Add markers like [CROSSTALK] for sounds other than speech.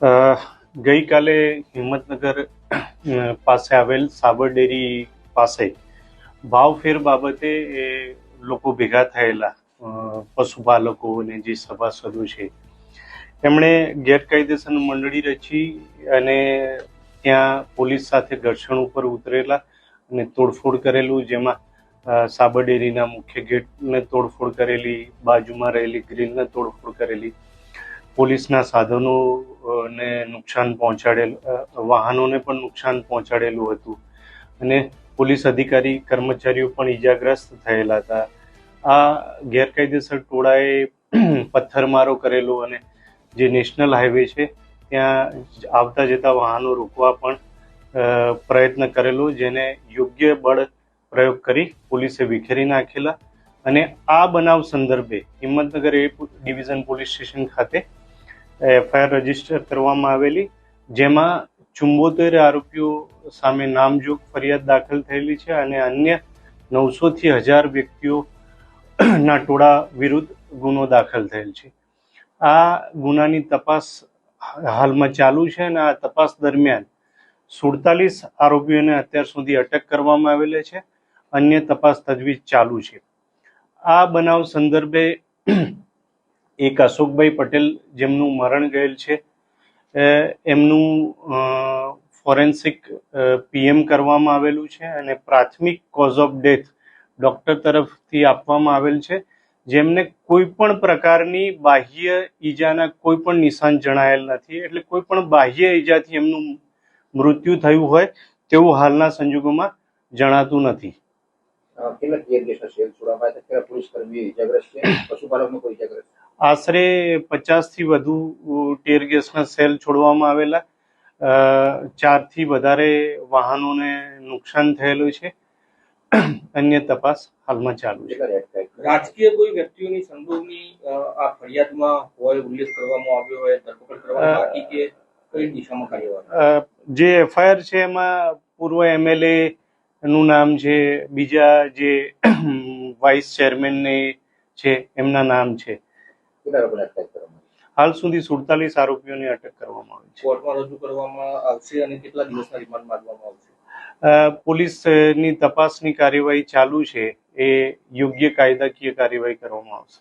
ગઈકાલે હિંમતનગર પાસે આવેલ સાબર ડેરી પાસે ભાવફેર બાબતે એ લોકો ભેગા થયેલા અ, પશુપાલકો અને જે સભાસદો છે. એમણે ગેરકાયદેસર મંડળી રચી અને ત્યાં પોલીસ સાથે ઘર્ષણ ઉપર ઉતરેલા અને તોડફોડ કરેલું જેમાં સાબરડેરીના સાબર ડેરીના મુખ્ય ગેટને તોડફોડ કરેલી બાજુમાં રહેલી ગ્રીલને તોડફોડ કરેલી પોલીસના સાધનો ને નુકસાન પહોંચાડેલ વાહનોને પણ નુકસાન પહોંચાડેલું હતું. અને પોલીસ અધિકારી, કર્મચારીઓ પણ ઈજાગ્રસ્ત થયેલા હતા. આ ગેરકાયદેસર ટોળાએ [CLEARS THROAT] પથ્થરમારો કરેલો અને જે નેશનલ હાઈવે છે, ત્યાં આવતા જતા વાહનો રોકવા પણ પ્રયત્ન કરેલો, જેને યોગ્ય બળ પ્રયોગ કરી પોલીસે વિખેરી નાખેલા. અને આ બનાવ સંદર્ભે Himmatnagar A division police station ખાતે એફઆઈઆર રજિસ્ટર કરવામાં આવેલી, જેમાં ચુંબોતેર આરોપીઓ સામે નામજોગ ફરિયાદ દાખલ થયેલી છે અને અન્ય નવસોથી હજાર વ્યક્તિઓ ના ટોળા વિરુદ્ધ ગુનો દાખલ થયેલ છે. આ ગુનાની તપાસ હાલમાં ચાલુ છે અને આ તપાસ દરમિયાન સુડતાલીસ આરોપીઓને અત્યાર સુધી અટક કરવામાં આવેલી છે. અન્ય તપાસ તજવીજ ચાલુ છે. આ બનાવ સંદર્ભે એક અશોકભાઈ પટેલ જેમનું મરણ ગયેલ છે. એમનું ફોરેન્સિક પીએમ કરવામાં આવેલું છે અને પ્રાથમિક કોઝ ઓફ ડેથ ડૉક્ટર તરફથી આપવામાં આવેલ છે. જેમને કોઈ પણ પ્રકારની બાહ્ય ઈજાના કોઈ પણ નિશાન જણાયેલ નથી. એટલે કોઈ પણ બાહ્ય ઈજાથી એમનું મૃત્યુ થયું હોય તેવું હાલના સંજોગોમાં જણાતું નથી. કેટલા ટીયર ગેસના પશુપાલકનો કોઈ ઇજાગ્રસ્ત આશરે પચાસથી વધુ ટેર ગેસના સેલ છોડવામાં આવેલા. અ, ચારથી વધારે વાહનોને નુકસાન થયેલું છે. અન્ય તપાસ હાલમાં ચાલુ છે. રાજકીય કોઈ વ્યક્તિઓની સંડોવણી આ ફરિયાદમાં હોય ઉલ્લેખ કરવામાં આવ્યો હોય ધરપકડ કરવામાં બાકી કે કઈ દિશામાં કાર્યવાહી? જે એફઆઈઆર છે એમાં પૂર્વ એમએલએ નું નામ છે બીજા જે વાઇસ ચેરમેન ને છે એમના નામ છે. કેટલા લોકોને કરવામાં હાલ સુધી સુડતાલીસ આરોપીઓની અટક કરવામાં આવી છે. કોર્ટમાં રજૂ કરવામાં આવશે અને કેટલા દિવસના રિમાન્ડ માંગવામાં આવશે? પોલીસની તપાસની કાર્યવાહી ચાલુ છે. એ યોગ્ય કાયદાકીય કાર્યવાહી કરવામાં આવશે.